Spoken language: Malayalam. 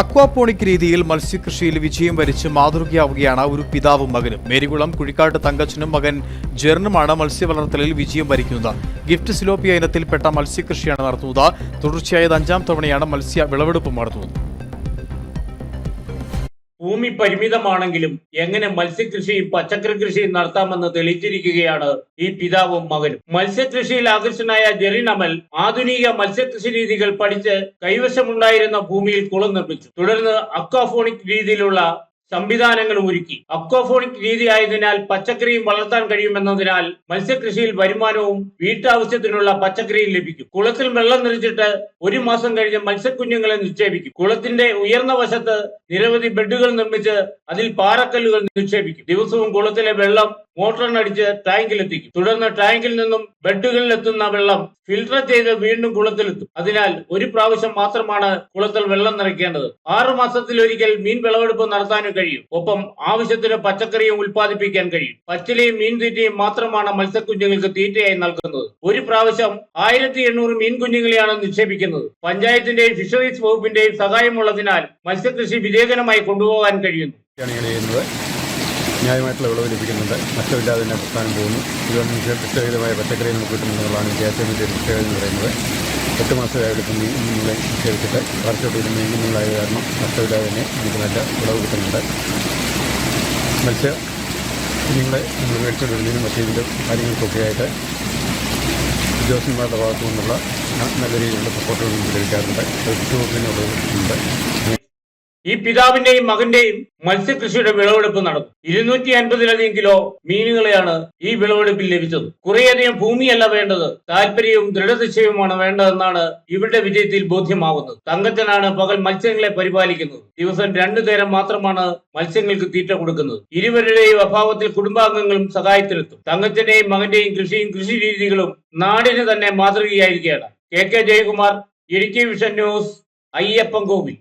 അക്വാപോണിക് രീതിയിൽ മത്സ്യകൃഷിയിൽ വിജയം വരിച്ച് മാതൃകയാവുകയാണ് ഒരു പിതാവും മകനും. മേരികുളം കുഴിക്കാട്ട് തങ്കച്ചനും മകൻ ജെറിനുമാണ് മത്സ്യവളർത്തലിൽ വിജയം വരിക്കുന്നത്. ഗിഫ്റ്റ് സിലോപ്പിയ ഇനത്തിൽപ്പെട്ട മത്സ്യകൃഷിയാണ് നടത്തുന്നത്. തുടർച്ചയായത് അഞ്ചാം തവണയാണ് മത്സ്യ വിളവെടുപ്പ് നടത്തുന്നത്. ഭൂമി പരിമിതമാണെങ്കിലും എങ്ങനെ മത്സ്യകൃഷിയും പച്ചക്കറി കൃഷിയും നടത്താമെന്ന് തെളിയിച്ചിരിക്കുകയാണ് ഈ പിതാവും മകനും. മത്സ്യകൃഷിയിൽ ആകർഷനായ ജെറിൻ അമൽ ആധുനിക മത്സ്യകൃഷി രീതികൾ പഠിച്ച് കൈവശമുണ്ടായിരുന്ന ഭൂമിയിൽ കുളം നിർമ്മിച്ചു. തുടർന്ന് അക്വാഫോണിക് രീതിയിലുള്ള സംവിധാനങ്ങൾ ഒരുക്കി. അക്വാഫോണിക് രീതി ആയതിനാൽ പച്ചക്കറിയും വളർത്താൻ കഴിയുമെന്നതിനാൽ മത്സ്യകൃഷിയിൽ വരുമാനവും വീട്ടാവശ്യത്തിനുള്ള പച്ചക്കറിയും ലഭിക്കും. കുളത്തിൽ വെള്ളം നിറച്ചിട്ട് ഒരു മാസം കഴിഞ്ഞ് മത്സ്യക്കുഞ്ഞുങ്ങളെ നിക്ഷേപിക്കും. കുളത്തിന്റെ ഉയർന്ന വശത്ത് നിരവധി ബെഡുകൾ നിർമ്മിച്ച് അതിൽ പാറക്കല്ലുകൾ നിക്ഷേപിക്കും. ദിവസവും കുളത്തിലെ വെള്ളം മോട്ടറിനടിച്ച് ടാങ്കിലെത്തിക്കും. തുടർന്ന് ടാങ്കിൽ നിന്നും ബെഡുകളിൽ എത്തുന്ന വെള്ളം ഫിൽട്ടർ ചെയ്ത് വീണ്ടും കുളത്തിലെത്തും. അതിനാൽ ഒരു പ്രാവശ്യം മാത്രമാണ് കുളത്തിൽ വെള്ളം നിറയ്ക്കേണ്ടത്. ആറു മാസത്തിലൊരിക്കൽ മീൻ വിളവെടുപ്പ് നടത്താനും കഴിയും. ഒപ്പം ആവശ്യത്തിന് പച്ചക്കറിയും ഉൽപ്പാദിപ്പിക്കാൻ കഴിയും. പച്ചിലയും മീൻ തീറ്റയും മാത്രമാണ് മത്സ്യക്കുഞ്ഞുങ്ങൾക്ക് തീറ്റയായി നൽകുന്നത്. ഒരു പ്രാവശ്യം ആയിരത്തി എണ്ണൂറ് മീൻ കുഞ്ഞുങ്ങളെയാണ് നിക്ഷേപിക്കുന്നത്. പഞ്ചായത്തിന്റെയും ഫിഷറീസ് വകുപ്പിന്റെയും സഹായമുള്ളതിനാൽ മത്സ്യകൃഷി വിജയകരമായി കൊണ്ടുപോകാൻ കഴിയുന്നു. ന്യായമായിട്ടുള്ള വിളവ് ലഭിക്കുന്നുണ്ട്. നഷ്ടമില്ലാതെ തന്നെ പ്രസ്ഥാനം പോകുന്നു. ഇതൊന്നും കൃത്യവിധമായ പച്ചക്കറി നമുക്ക് കിട്ടുന്നതാണ് വിദ്യാഭ്യാസത്തിന്റെ പ്രത്യേകത എന്ന് പറയുന്നത്. എട്ട് മാസമായിട്ട് കുഞ്ഞുങ്ങളെ നിക്ഷേപിച്ചിട്ട് വർഷത്തോട്ട് മീനുകളായ കാരണം നഷ്ടമില്ലാതെ തന്നെ നമുക്ക് നല്ല വിളവ് കിട്ടുന്നുണ്ട്. മത്സ്യ കുഞ്ഞുങ്ങളെ നമ്മൾ മേടിച്ചുകൊണ്ട് വരുന്നതിനും മറ്റേതിന്റെ കാര്യങ്ങൾക്കൊക്കെ ആയിട്ട് ഉദ്യോഗസ്ഥന്മാരുടെ ഭാഗത്തു നിന്നുള്ള നല്ല രീതിയിലുള്ള സപ്പോർട്ടുകൾ നമുക്ക് ലഭിക്കാറുണ്ട്. കൃഷിവകുപ്പിനുള്ളതുണ്ട് ഈ പിതാവിന്റെയും മകന്റെയും മത്സ്യകൃഷിയുടെ വിളവെടുപ്പ് നടന്നു. ഇരുന്നൂറ്റി അൻപതിലധികം കിലോ മീനുകളെയാണ് ഈ വിളവെടുപ്പിൽ ലഭിച്ചത്. കുറേയധികം ഭൂമിയല്ല വേണ്ടത്. താല്പര്യവും ദൃഢനിശ്ചയവുമാണ് വേണ്ടതെന്നാണ് ഇവരുടെ വിജയത്തിൽ ബോധ്യമാവുന്നത്. തങ്കച്ചനാണ് പകൽ മത്സ്യങ്ങളെ പരിപാലിക്കുന്നത്. ദിവസം രണ്ടു നേരം മാത്രമാണ് മത്സ്യങ്ങൾക്ക് തീറ്റ കൊടുക്കുന്നത്. ഇരുവരുടെയും അഭാവത്തിൽ കുടുംബാംഗങ്ങളും സഹായത്തിലെത്തും. തങ്കച്ചന്റെയും മകന്റെയും കൃഷിയും കൃഷി രീതികളും നാടിന് തന്നെ മാതൃകയായിരിക്കുകയാണ്. K K Jayakumar Idukki vision news Ayyappan Kovil